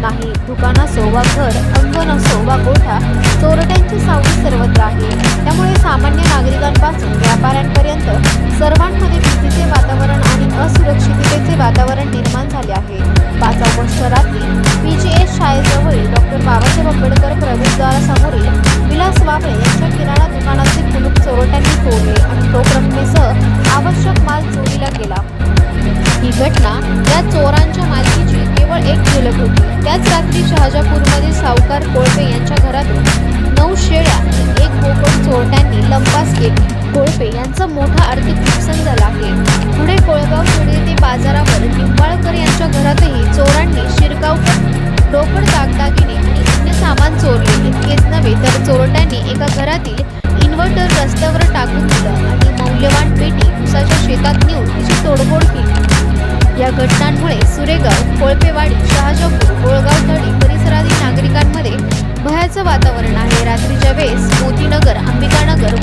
नाही. दुकान असो वा घर अंगण असो वा गोठा चोरट्यांची सावली सर्वत्र आहे. त्यामुळे सामान्य नागरिकांपासून व्यापाऱ्यांपर्यंत सर्वांमध्ये भीतीचे वातावरण आणि असुरक्षिततेचे वातावरण निर्माण झाले आहे. पाच ऑगस्ट रात्री एस शाळेजवळील डॉक्टर बाबासाहेब आंबेडकर प्रवेशद्वारासमोरील विलास वाबळे यांच्या किराणा दुकानाचे कुलूप चोरट्यांनी तोडले आणि टोक रकमेसह आवश्यक माल चोरीला गेला. ही घटना या चोरां केवळ होती. त्याच रात्री शहाजापूरमध्ये सावकार कोळपे यांच्या घरातून नऊ शेळ्या एक बोकड चोरट्यांनी लंपास केली. कोळपे यांचं मोठा आर्थिक नुकसान झालं आहे. पुढे कोळगाव खेडे ते बाजारावर निंबाळकर यांच्या घरातही चोरांनी शिरकावकर रोकड दागदागिने आणि अन्य सामान चोरले. इतकेच नव्हे तर चोरट्यांनी एका घरातील इन्व्हर्टर रस्त्यावर टाकून दिलं आणि मौल्यवान पेटी उसाच्या शेतात नेऊन तिची तोडफोड या घटनांमुळे सुरेगाव कोळपेवाडी शहाजापूर गोळगाव तळी परिसरातील नागरिकांमध्ये भयाचं वातावरण आहे. रात्रीच्या वेळेस मोतीनगर अंबिकानगर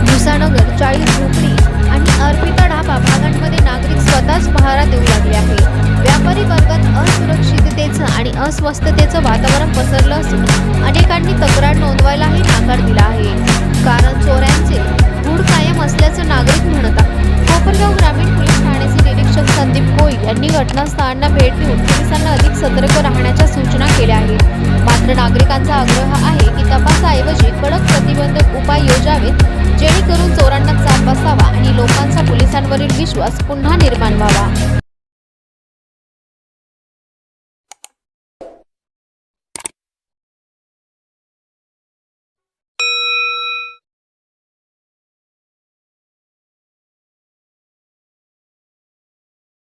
भुसानगर चाळीस झोपडी आणि अर्पिता ढाबा भागांमध्ये नागरिक स्वतःच पहारा देऊ लागले आहे व्यापारी वर्गात असुरक्षिततेचं आणि अस्वस्थतेचं वातावरण पसरलं असून अनेकांनी तक्रार नोंदवायलाही नकार दिला आहे. यांनी भेट देऊन पोलिसांना अधिक सतर्क राहण्याच्या सूचना केल्या आहेत. मात्र नागरिकांचा आग्रह आहे की तपासाऐवजी कडक प्रतिबंधक उपाय योजावेत जेणेकरून चोरांना चाप बसावा आणि लोकांचा पोलिसांवरील विश्वास पुन्हा निर्माण व्हावा.